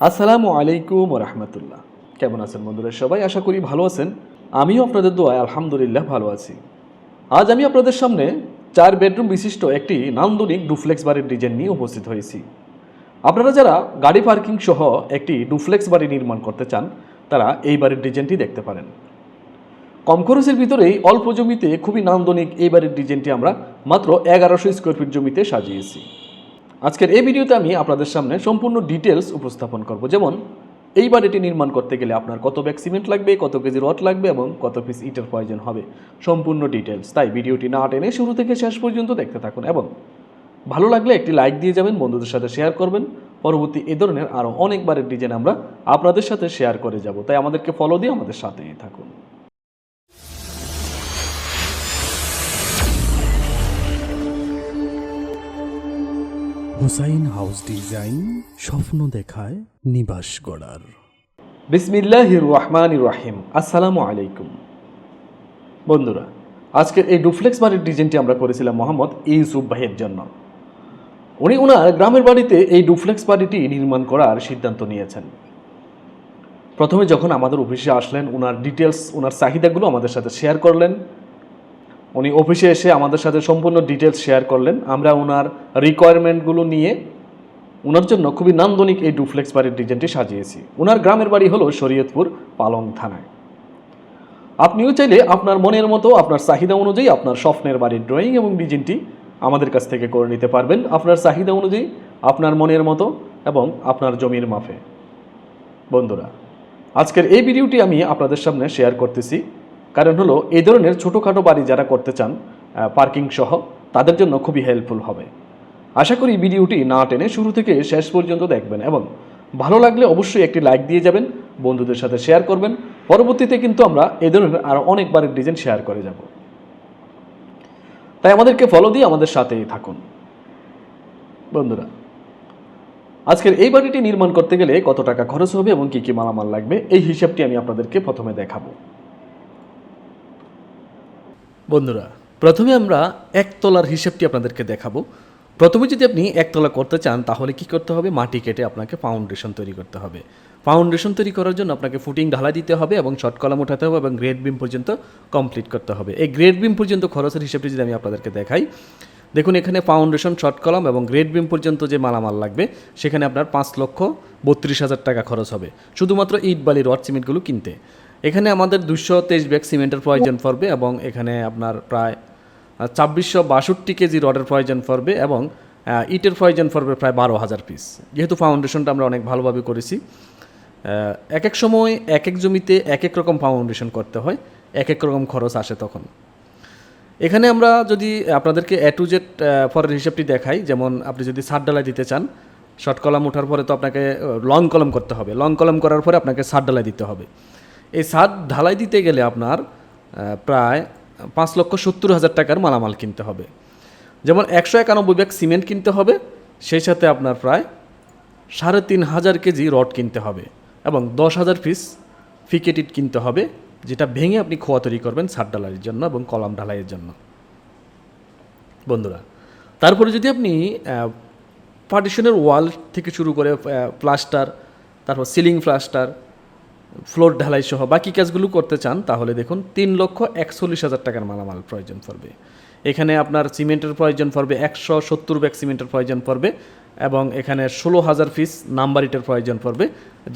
আসসালামু আলাইকুম রহমতুল্লাহ। কেমন আছেন বন্ধুরা সবাই? আশা করি ভালো আছেন। আমিও আপনাদের দোয়ায় আলহামদুলিল্লাহ ভালো আছি। আজ আমি আপনাদের সামনে চার বেডরুম বিশিষ্ট একটি নান্দনিক ডুফ্লেক্স বাড়ির ডিজাইন নিয়ে উপস্থিত হয়েছি। আপনারা যারা গাড়ি পার্কিং সহ একটি ডুফ্লেক্স বাড়ি নির্মাণ করতে চান, তারা এই বাড়ির ডিজাইনটি দেখতে পারেন। কম খরচের ভিতরেই অল্প জমিতে খুবই নান্দনিক এই বাড়ির ডিজাইনটি আমরা মাত্র এগারোশো স্কোয়ার ফিট জমিতে সাজিয়েছি। আজকের এই ভিডিওতে আমি আপনাদের সামনে সম্পূর্ণ ডিটেলস উপস্থাপন করব। যেমন, এই বাড়িটি নির্মাণ করতে গেলে আপনার কত ব্যাগ সিমেন্ট লাগবে, কত কেজি রড লাগবে এবং কত পিস ইটের প্রয়োজন হবে। সম্পূর্ণ ডিটেলস তাই ভিডিওটি না টেনে শুরু থেকে শেষ পর্যন্ত দেখতে থাকুন এবং ভালো লাগলে একটি লাইক দিয়ে যাবেন, বন্ধুদের সাথে শেয়ার করবেন। পরবর্তী এ ধরনের আরও অনেকবারের ডিজাইন আমরা আপনাদের সাথে শেয়ার করে যাব। তাই আমাদেরকে ফলো দিয়ে আমাদের সাথেই থাকুন। হুসাইন হাউস ডিজাইন স্বপ্ন দেখায় নিবাস গড়ার। বিসমিল্লাহ রহমান রাহিম। আসসালামু আলাইকুম। বন্ধুরা, আজকের এই ডুফ্লেক্স বাড়ির ডিজাইনটি আমরা করেছিলাম মোহাম্মদ ইউসুফ ভাইয়ের জন্য। উনি ওনার গ্রামের বাড়িতে এই ডুফ্লেক্স বাড়িটি নির্মাণ করার সিদ্ধান্ত নিয়েছেন। প্রথমে যখন আমাদের অফিসে আসলেন ওনার ডিটেলস ওনার চাহিদাগুলো আমাদের সাথে শেয়ার করলেন। উনি অফিসে এসে আমাদের সাথে সম্পূর্ণ ডিটেলস শেয়ার করলেন। আমরা ওনার রিকোয়ারমেন্টগুলো নিয়ে ওনার জন্য খুবই নান্দনিক এই ডুফ্লেক্স বাড়ির ডিজাইনটি সাজিয়েছি। ওনার গ্রামের বাড়ি হলো শরীয়তপুর, পালং থানায়। আপনিও চাইলে আপনার মনের মতো, আপনার চাহিদা অনুযায়ী আপনার স্বপ্নের বাড়ির ড্রয়িং এবং ডিজাইনটি আমাদের কাছ থেকে করে নিতে পারবেন। আপনার চাহিদা অনুযায়ী, আপনার মনের মতো এবং আপনার জমির মাফে বন্ধুরা, আজকের এই ভিডিওটি আমি আপনাদের সামনে শেয়ার করতেছি। কারণ হলো এই ধরনের ছোটোখাটো বাড়ি যারা করতে চান পার্কিং সহ, তাদের জন্য খুবই হেল্পফুল হবে। আশা করি ভিডিওটি না টেনে শুরু থেকে শেষ পর্যন্ত দেখবেন এবং ভালো লাগলে অবশ্যই একটি লাইক দিয়ে যাবেন, বন্ধুদের সাথে শেয়ার করবেন। পরবর্তীতে কিন্তু আমরা এই ধরনের আরও অনেক বাড়ির ডিজাইন শেয়ার করে যাব। তাই আমাদেরকে ফলো দিয়ে আমাদের সাথেই থাকুন। বন্ধুরা, আজকের এই বাড়িটি নির্মাণ করতে গেলে কত টাকা খরচ হবে এবং কী কী মালামাল লাগবে, এই হিসাবটি আমি আপনাদেরকে প্রথমে দেখাবো। বন্ধুরা, প্রথমে আমরা একতলার হিসেবটি আপনাদেরকে দেখাবো। প্রথমে যদি আপনি একতলা করতে চান, তাহলে কি করতে হবে? মাটি কেটে আপনাকে ফাউন্ডেশন তৈরি করতে হবে। ফাউন্ডেশন তৈরি করার জন্য আপনাকে ফুটিং ঢালা দিতে হবে এবং শর্ট কলাম উঠাতে হবে এবং গ্রেড বিম পর্যন্ত কমপ্লিট করতে হবে। এই গ্রেড বিম পর্যন্ত খরচের হিসেবটি যদি আমি আপনাদেরকে দেখাই, দেখুন এখানে ফাউন্ডেশন শর্ট কলাম এবং গ্রেড বিম পর্যন্ত যে মালামাল লাগবে, সেখানে আপনার পাঁচ লক্ষ বত্রিশ হাজার টাকা খরচ হবে। শুধুমাত্র ইট বালি, রড, সিমেন্টগুলো কিনতে। এখানে আমাদের দুশো তেইশ ব্যাগ সিমেন্টের প্রয়োজন পড়বে এবং এখানে আপনার প্রায় ছাব্বিশশো বাষট্টি কেজি রডের প্রয়োজন পড়বে এবং ইটের প্রয়োজন পড়বে প্রায় বারো হাজার পিস যেহেতু ফাউন্ডেশনটা আমরা অনেক ভালোভাবে করেছি এক এক সময় এক এক জমিতে এক এক রকম ফাউন্ডেশন করতে হয়, এক এক রকম খরচ আসে তখন। এখানে আমরা যদি আপনাদেরকে এ টু জেড ফরের হিসাবটি দেখাই, যেমন আপনি যদি সাত ডালাই দিতে চান শর্ট কলাম ওঠার পরে তো আপনাকে লং কলম করতে হবে। লং কলম করার পরে আপনাকে সাত ডালাই দিতে হবে। এই সাত ঢালাই দিতে গেলে আপনার প্রায় পাঁচ লক্ষ সত্তর হাজার টাকার মালামাল কিনতে হবে। যেমন একশো একানব্বই ব্যাগ সিমেন্ট কিনতে হবে, সেই সাথে আপনার প্রায় সাড়ে তিন হাজার কেজি রড কিনতে হবে এবং দশ হাজার পিস ফিকেটিট কিনতে হবে, যেটা ভেঙে আপনি খোয়া তৈরি করবেন সাত ডালাইয়ের জন্য এবং কলাম ঢালাইয়ের জন্য। বন্ধুরা, তারপরে যদি আপনি পার্টিশনের ওয়াল থেকে শুরু করে প্লাস্টার, তারপর সিলিং প্লাস্টার ফ্লোর ঢালাই সহ বাকি কাজগুলো করতে চান, তাহলে দেখুন তিন লক্ষ একচল্লিশ হাজার টাকার মালামাল প্রয়োজন পড়বে। এখানে আপনার সিমেন্টের প্রয়োজন পড়বে একশো সত্তর ব্যাগ সিমেন্টের প্রয়োজন পড়বে এবং এখানে ষোলো হাজার পিস নাম্বার ইটের প্রয়োজন পড়বে,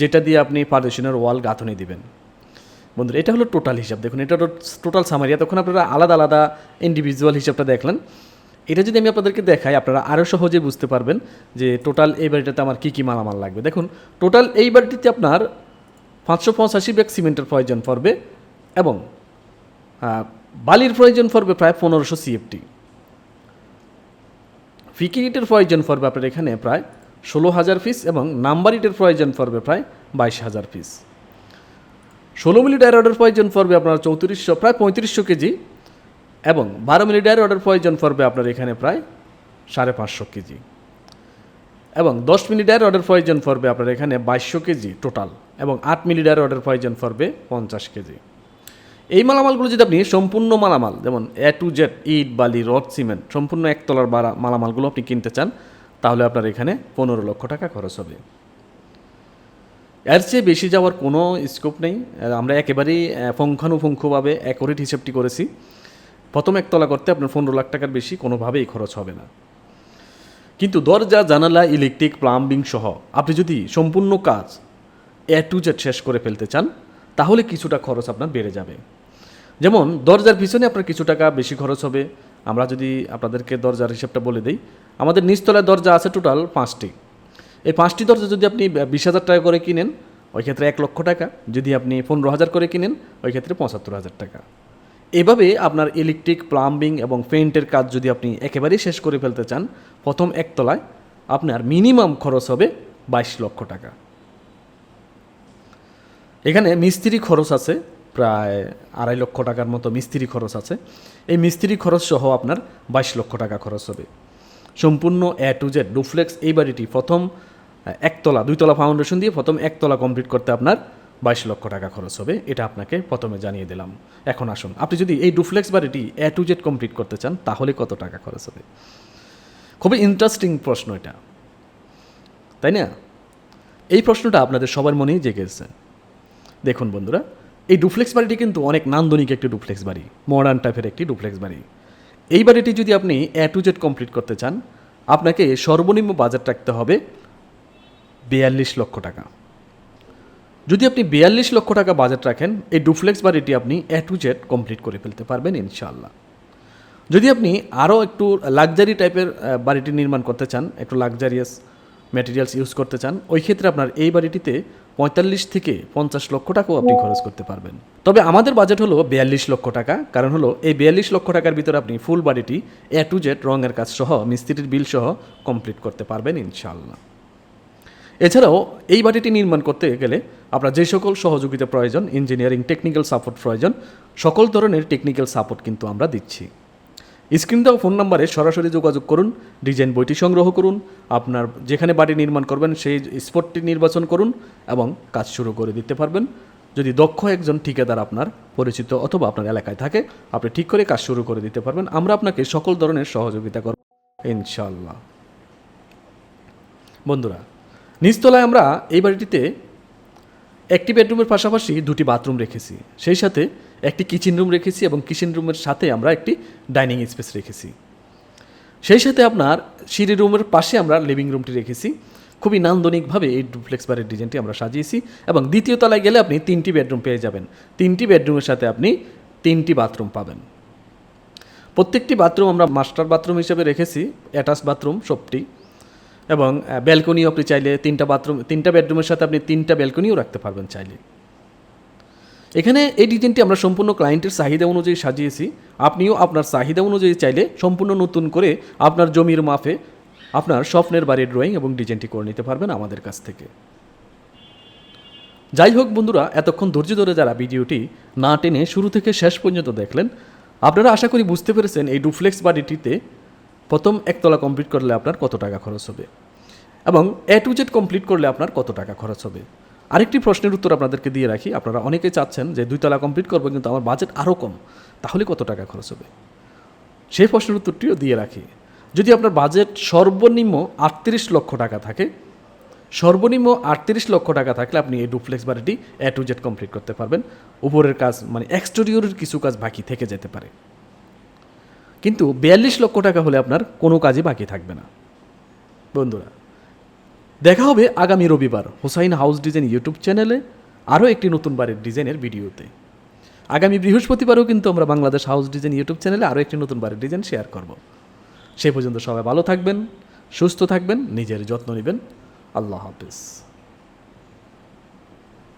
যেটা দিয়ে আপনি পার্টিশনের ওয়াল গাঁথনি দিবেন। বন্ধুরা, এটা হলো টোটাল হিসাব। দেখুন, এটা টোটাল সামারিয়া তখন আপনারা আলাদা আলাদা ইন্ডিভিজুয়াল হিসাবটা দেখলেন। এটা যদি আমি আপনাদেরকে দেখাই, আপনারা আরও সহজে বুঝতে পারবেন যে টোটাল এই বাড়িটাতে আমার কী কী মালামাল লাগবে। দেখুন, টোটাল এই বাড়িটিতে আপনার পাঁচশো পঁচাশি ব্যাগ সিমেন্টের প্রয়োজন পড়বে এবং বালির প্রয়োজন পড়বে প্রায় পনেরোশো সিএফটি ফিকি ইটের প্রয়োজন পড়বে আপনার এখানে প্রায় ষোলো হাজার পিস এবং নাম্বার ইটের প্রয়োজন পড়বে প্রায় বাইশ হাজার পিস ষোলো মিলি ডায়রডের প্রয়োজন পড়বে আপনার চৌত্রিশশো, প্রায় পঁয়ত্রিশশো কেজি এবং বারো মিলি ডায়রডের প্রয়োজন পড়বে আপনার এখানে প্রায় সাড়ে পাঁচশো কেজি। এবং দশ মিনিটের অর্ডার প্রয়োজন পড়বে আপনার এখানে বাইশশো কেজি টোটাল। এবং আট মিনিটের অর্ডার প্রয়োজন পড়বে পঞ্চাশ কেজি। এই মালামালগুলো যদি আপনি সম্পূর্ণ মালামাল, যেমন এ টু জেড ইট, বালি, রড, সিমেন্ট, সম্পূর্ণ একতলার বাড়া মালামালগুলো আপনি কিনতে চান, তাহলে আপনার এখানে পনেরো লক্ষ টাকা খরচ হবে। এর চেয়ে বেশি যাওয়ার কোনো স্কোপ নেই। আমরা একেবারেই পুঙ্খানুপুঙ্খভাবে অ্যাকোরেট হিসেবটি করেছি। প্রথম একতলা করতে আপনার পনেরো লাখ টাকার বেশি কোনোভাবেই খরচ হবে না। কিন্তু দরজা, জানালা ইলেকট্রিক প্লাম্বিং সহ আপনি যদি সম্পূর্ণ কাজ এ টু জেড শেষ করে ফেলতে চান, তাহলে কিছুটা খরচ আপনার বেড়ে যাবে। যেমন, দরজার পিছনে আপনার কিছু টাকা বেশি খরচ হবে। আমরা যদি আপনাদেরকে দরজার হিসেবটা বলে দিই, আমাদের নিচতলায় দরজা আছে টোটাল পাঁচটি। এই পাঁচটি দরজা যদি আপনি বিশ হাজার টাকা করে কিনেন, ওই ক্ষেত্রে এক লক্ষ টাকা। যদি আপনি পনেরো হাজার করে কিনেন, ওই ক্ষেত্রে পঁচাত্তর হাজার টাকা। এভাবে আপনার ইলেকট্রিক, প্লাম্বিং এবং পেন্টের কাজ যদি আপনি একেবারেই শেষ করে ফেলতে চান, প্রথম একতলায় আপনার মিনিমাম খরচ হবে বাইশ লক্ষ টাকা। এখানে মিস্ত্রি খরচ আছে প্রায় আড়াই লক্ষ টাকার মতো মিস্ত্রি খরচ আছে। এই মিস্ত্রি খরচ সহ আপনার বাইশ লক্ষ টাকা খরচ হবে। সম্পূর্ণ এ টু জেড ডুফ্লেক্স এই বাড়িটি প্রথম একতলা, দুইতলা ফাউন্ডেশন দিয়ে প্রথম একতলা কমপ্লিট করতে আপনার বাইশ লক্ষ টাকা খরচ হবে। এটা আপনাকে প্রথমে জানিয়ে দিলাম। এখন আসুন, আপনি যদি এই ডুফ্লেক্স বাড়িটি এ টু জেড কমপ্লিট করতে চান, তাহলে কত টাকা খরচ হবে? খুবই ইন্টারেস্টিং প্রশ্ন এটা। তাই না? এই প্রশ্নটা আপনাদের সবার মনেই জেগেছে। দেখুন বন্ধুরা, এই ডুপ্লেক্স বাড়িটি কিন্তু অনেক নান্দনিক একটি ডুপ্লেক্স বাড়ি মডার্ন টাইপের একটি ডুপ্লেক্স বাড়ি। এই বাড়িটি যদি আপনি এ টু জেড কমপ্লিট করতে চান, আপনাকে সর্বনিম্ন বাজেট রাখতে হবে বিয়াল্লিশ লক্ষ টাকা। যদি আপনি বিয়াল্লিশ লক্ষ টাকা বাজেট রাখেন, এই ডুপ্লেক্স বাড়িটি আপনি এ টু জেড কমপ্লিট করে ফেলতে পারবেন ইনশাআল্লাহ। যদি আপনি আরও একটু লাক্সারি টাইপের বাড়িটি নির্মাণ করতে চান, একটু লাক্সারিয়াস ম্যাটেরিয়ালস ইউজ করতে চান, ওই ক্ষেত্রে আপনার এই বাড়িটিতে পঁয়তাল্লিশ থেকে পঞ্চাশ লক্ষ টাকাও আপনি খরচ করতে পারবেন। তবে আমাদের বাজেট হলো বিয়াল্লিশ লক্ষ টাকা, কারণ হলো এই বিয়াল্লিশ লক্ষ টাকার ভিতরে আপনি ফুল বাড়িটি এ টু জেড রঙের কাজ সহ, মিস্ত্রির বিল সহ কমপ্লিট করতে পারবেন ইনশাআল্লাহ। এছাড়াও এই বাড়িটি নির্মাণ করতে গেলে আপনার যে সকল সহযোগিতা প্রয়োজন ইঞ্জিনিয়ারিং টেকনিক্যাল সাপোর্ট প্রয়োজন, সকল ধরনের টেকনিক্যাল সাপোর্ট কিন্তু আমরা দিচ্ছি। স্ক্রিন দেওয়া ফোন নাম্বারে সরাসরি যোগাযোগ করুন, ডিজাইন বইটি সংগ্রহ করুন, আপনার যেখানে বাড়ি নির্মাণ করবেন সেই স্পটটি নির্বাচন করুন এবং কাজ শুরু করে দিতে পারবেন। যদি দক্ষ একজন ঠিকাদার আপনার পরিচিত অথবা আপনার এলাকায় থাকে, আপনি ঠিক করে কাজ শুরু করে দিতে পারবেন। আমরা আপনাকে সকল ধরনের সহযোগিতা করব ইনশাল্লাহ বন্ধুরা, নিচতলায় আমরা এই বাড়িটিতে একটি বেডরুমের পাশাপাশি দুটি বাথরুম রেখেছি। সেই সাথে একটি কিচেন রুম রেখেছি এবং কিচেন রুমের সাথে আমরা একটি ডাইনিং স্পেস রেখেছি। সেই সাথে আপনার সিঁড়ি রুমের পাশে আমরা লিভিং রুমটি রেখেছি। খুবই নান্দনিকভাবে এই ডুপ্লেক্স বাড়ির ডিজাইনটি আমরা সাজিয়েছি এবং দ্বিতীয় তলায় গেলে আপনি তিনটি বেডরুম পেয়ে যাবেন। তিনটি বেডরুমের সাথে আপনি তিনটি বাথরুম পাবেন। প্রত্যেকটি বাথরুম আমরা মাস্টার বাথরুম হিসেবে রেখেছি অ্যাটাচ বাথরুম সবটি। এবং ব্যালকনিও আপনি চাইলে তিনটা বাথরুম তিনটা বেডরুমের সাথে আপনি তিনটা ব্যালকনিও রাখতে পারবেন চাইলে। এখানে এই ডিজাইনটি আমরা সম্পূর্ণ ক্লায়েন্টের চাহিদা অনুযায়ী সাজিয়েছি। আপনিও আপনার চাহিদা অনুযায়ী চাইলে সম্পূর্ণ নতুন করে আপনার জমির মাফে আপনার স্বপ্নের বাড়ির ড্রয়িং এবং ডিজাইনটি করে নিতে পারবেন আমাদের কাছ থেকে। যাই হোক বন্ধুরা, এতক্ষণ ধৈর্য ধরে যারা ভিডিওটি না টেনে শুরু থেকে শেষ পর্যন্ত দেখলেন, আপনারা আশা করি বুঝতে পেরেছেন এই ডুফ্লেক্স বাড়িটিতে প্রথম একতলা কমপ্লিট করলে আপনার কত টাকা খরচ হবে এবং এ টু জেড কমপ্লিট করলে আপনার কত টাকা খরচ হবে। আরেকটি প্রশ্নের উত্তর আপনাদেরকে দিয়ে রাখি। আপনারা অনেকেই চাচ্ছেন যে দুইতলা কমপ্লিট করব, কিন্তু আমার বাজেট আরও কম। তাহলে কত টাকা খরচ হবে? সেই প্রশ্নের উত্তরটিও দিয়ে রাখি। যদি আপনার বাজেট সর্বনিম্ন আটত্রিশ লক্ষ টাকা থাকে, সর্বনিম্ন আটত্রিশ লক্ষ টাকা থাকলে আপনি এই ডুপ্লেক্স বাড়িটি এ টু জেড কমপ্লিট করতে পারবেন। উপরের কাজ মানে এক্সটেরিয়রের কিছু কাজ বাকি থেকে যেতে পারে। কিন্তু বিয়াল্লিশ লক্ষ টাকা হলে আপনার কোনো কাজই বাকি থাকবে না। বন্ধুরা দেখা হবে আগামী রবিবার হোসাইন হাউস ডিজাইন ইউটিউব চ্যানেলে আরও একটি নতুন বাড়ির ডিজাইনের ভিডিওতে। আগামী বৃহস্পতিবারও কিন্তু আমরা বাংলাদেশ হাউস ডিজাইন ইউটিউব চ্যানেলে আরও একটি নতুন বাড়ির ডিজাইন শেয়ার করব। সে পর্যন্ত সবাই ভালো থাকবেন, সুস্থ থাকবেন, নিজের যত্ন নেবেন। আল্লাহ হাফিজ।